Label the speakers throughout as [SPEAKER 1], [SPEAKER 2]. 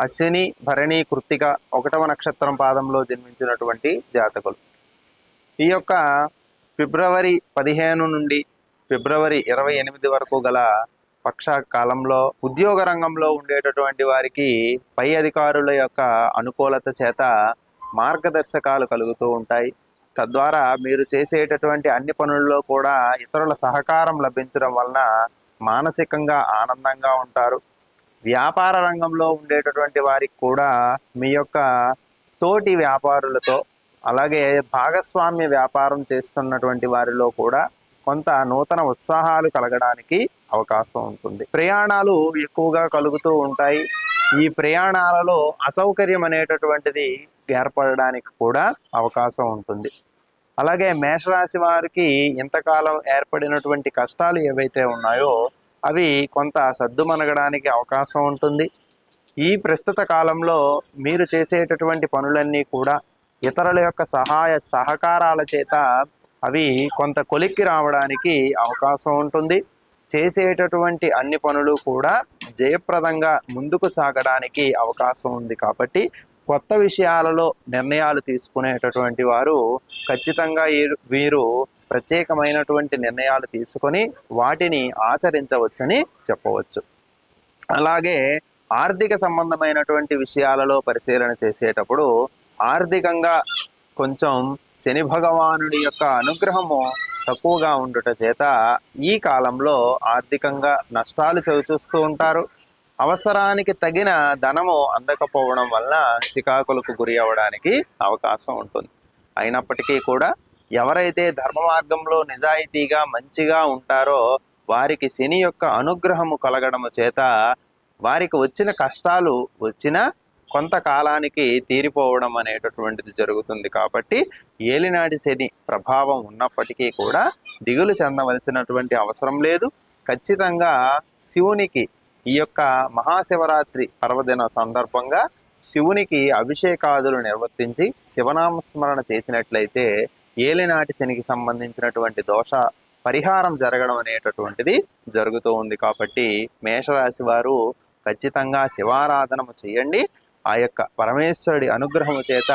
[SPEAKER 1] అశ్విని భరణి కృత్తిక ఒకటవ నక్షత్రం పాదంలో జన్మించినటువంటి జాతకులు. ఈ యొక్క ఫిబ్రవరి పదిహేను నుండి ఫిబ్రవరి ఇరవై ఎనిమిది వరకు గల పక్ష కాలంలో ఉద్యోగ రంగంలో ఉండేటటువంటి వారికి పై అధికారుల యొక్క అనుకూలత చేత మార్గదర్శకాలు కలుగుతూ ఉంటాయి. తద్వారా మీరు చేసేటటువంటి అన్ని పనుల్లో కూడా ఇతరుల సహకారం లభించడం వలన మానసికంగా ఆనందంగా ఉంటారు. వ్యాపార రంగంలో ఉండేటటువంటి వారికి కూడా మీ యొక్క తోటి వ్యాపారులతో అలాగే భాగస్వామ్య వ్యాపారం చేస్తున్నటువంటి వారిలో కూడా కొంత నూతన ఉత్సాహాలు కలగడానికి అవకాశం ఉంటుంది. ప్రయాణాలు ఎక్కువగా కలుగుతూ ఉంటాయి. ఈ ప్రయాణాలలో అసౌకర్యం అనేటటువంటిది ఏర్పడడానికి కూడా అవకాశం ఉంటుంది. అలాగే మేషరాశి వారికి ఇంతకాలం ఏర్పడినటువంటి కష్టాలు ఏవైతే ఉన్నాయో అవి కొంత సద్దుమనగడానికి అవకాశం ఉంటుంది. ఈ ప్రస్తుత కాలంలో మీరు చేసేటటువంటి పనులన్నీ కూడా ఇతరుల యొక్క సహాయ సహకారాల చేత అవి కొంత కొలిక్కి రావడానికి అవకాశం ఉంటుంది. చేసేటటువంటి అన్ని పనులు కూడా జయప్రదంగా ముందుకు సాగడానికి అవకాశం ఉంది కాబట్టి కొత్త విషయాలలో నిర్ణయాలు తీసుకునేటటువంటి వారు ఖచ్చితంగా వీరు ప్రత్యేకమైనటువంటి నిర్ణయాలు తీసుకొని వాటిని ఆచరించవచ్చని చెప్పవచ్చు. అలాగే ఆర్థిక సంబంధమైనటువంటి విషయాలలో పరిశీలన చేసేటప్పుడు ఆర్థికంగా కొంచెం శని భగవానుడి యొక్క అనుగ్రహము తక్కువగా ఉండుట చేత ఈ కాలంలో ఆర్థికంగా నష్టాలు చవిచూస్తూ ఉంటారు. అవసరానికి తగిన ధనము అందకపోవడం వల్ల చికాకులకు గురి అవ్వడానికి అవకాశం ఉంటుంది. అయినప్పటికీ కూడా ఎవరైతే ధర్మ మార్గంలో నిజాయితీగా మంచిగా ఉంటారో వారికి శని యొక్క అనుగ్రహము కలగడము చేత వారికి వచ్చిన కష్టాలు వచ్చిన కొంతకాలానికి తీరిపోవడం అనేటటువంటిది జరుగుతుంది కాబట్టి ఏలినాటి శని ప్రభావం ఉన్నప్పటికీ కూడా దిగులు చెందవలసినటువంటి అవసరం లేదు. ఖచ్చితంగా శివునికి ఈ యొక్క మహాశివరాత్రి పర్వదిన సందర్భంగా శివునికి అభిషేకాదులు నిర్వర్తించి శివనామస్మరణ చేసినట్లయితే ఏలినాటి శనికి సంబంధించినటువంటి దోష పరిహారం జరగడం అనేటటువంటిది జరుగుతూ ఉంది కాబట్టి మేషరాశి వారు ఖచ్చితంగా శివారాధనము చేయండి. ఆ యొక్క పరమేశ్వరుడి అనుగ్రహము చేత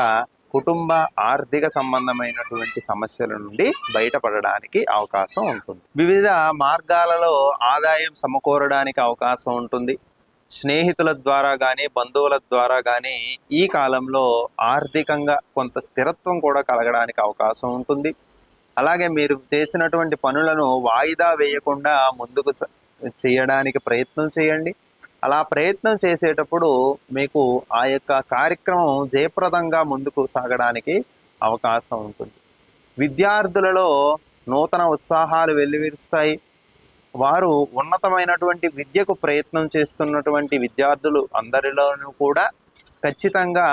[SPEAKER 1] కుటుంబ ఆర్థిక సంబంధమైనటువంటి సమస్యల నుండి బయటపడడానికి అవకాశం ఉంటుంది. వివిధ మార్గాలలో ఆదాయం సమకూరడానికి అవకాశం ఉంటుంది. స్నేహితుల ద్వారా కానీ బంధువుల ద్వారా కానీ ఈ కాలంలో ఆర్థికంగా కొంత స్థిరత్వం కూడా కలగడానికి అవకాశం ఉంటుంది. అలాగే మీరు చేసినటువంటి పనులను వాయిదా వేయకుండా ముందుకు చేయడానికి ప్రయత్నం చేయండి. అలా ప్రయత్నం చేసేటప్పుడు మీకు ఆ యొక్క కార్యక్రమం జయప్రదంగా ముందుకు సాగడానికి అవకాశం ఉంటుంది. విద్యార్థులలో నూతన ఉత్సాహాలు వెల్లివిరుస్తాయి. వారు ఉన్నతమైనటువంటి విద్యకు ప్రయత్నం చేస్తున్నటువంటి విద్యార్థులు అందరిలోనూ కూడా ఖచ్చితంగా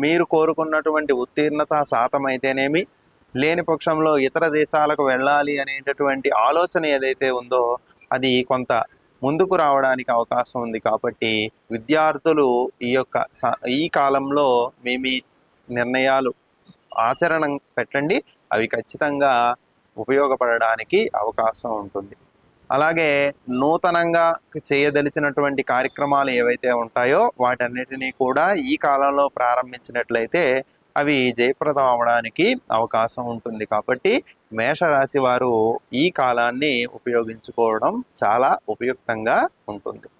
[SPEAKER 1] మీరు కోరుకున్నటువంటి ఉత్తీర్ణత శాతం అయితేనేమి లేని పక్షంలో ఇతర దేశాలకు వెళ్ళాలి అనేటటువంటి ఆలోచన ఏదైతే ఉందో అది కొంత ముందుకు రావడానికి అవకాశం ఉంది కాబట్టి విద్యార్థులు ఈ యొక్క స- ఈ కాలంలో మీ మీ నిర్ణయాలు ఆచరణ పెట్టండి. అవి ఖచ్చితంగా ఉపయోగపడడానికి అవకాశం ఉంటుంది. అలాగే నూతనంగా చేయదలిచినటువంటి కార్యక్రమాలు ఏవైతే ఉంటాయో వాటన్నిటినీ కూడా ఈ కాలంలో ప్రారంభించినట్లయితే అవి జయప్రదం అవడానికి అవకాశం ఉంటుంది. కాబట్టి మేషరాశి వారు ఈ కాలాన్ని ఉపయోగించుకోవడం చాలా ఉపయుక్తంగా ఉంటుంది.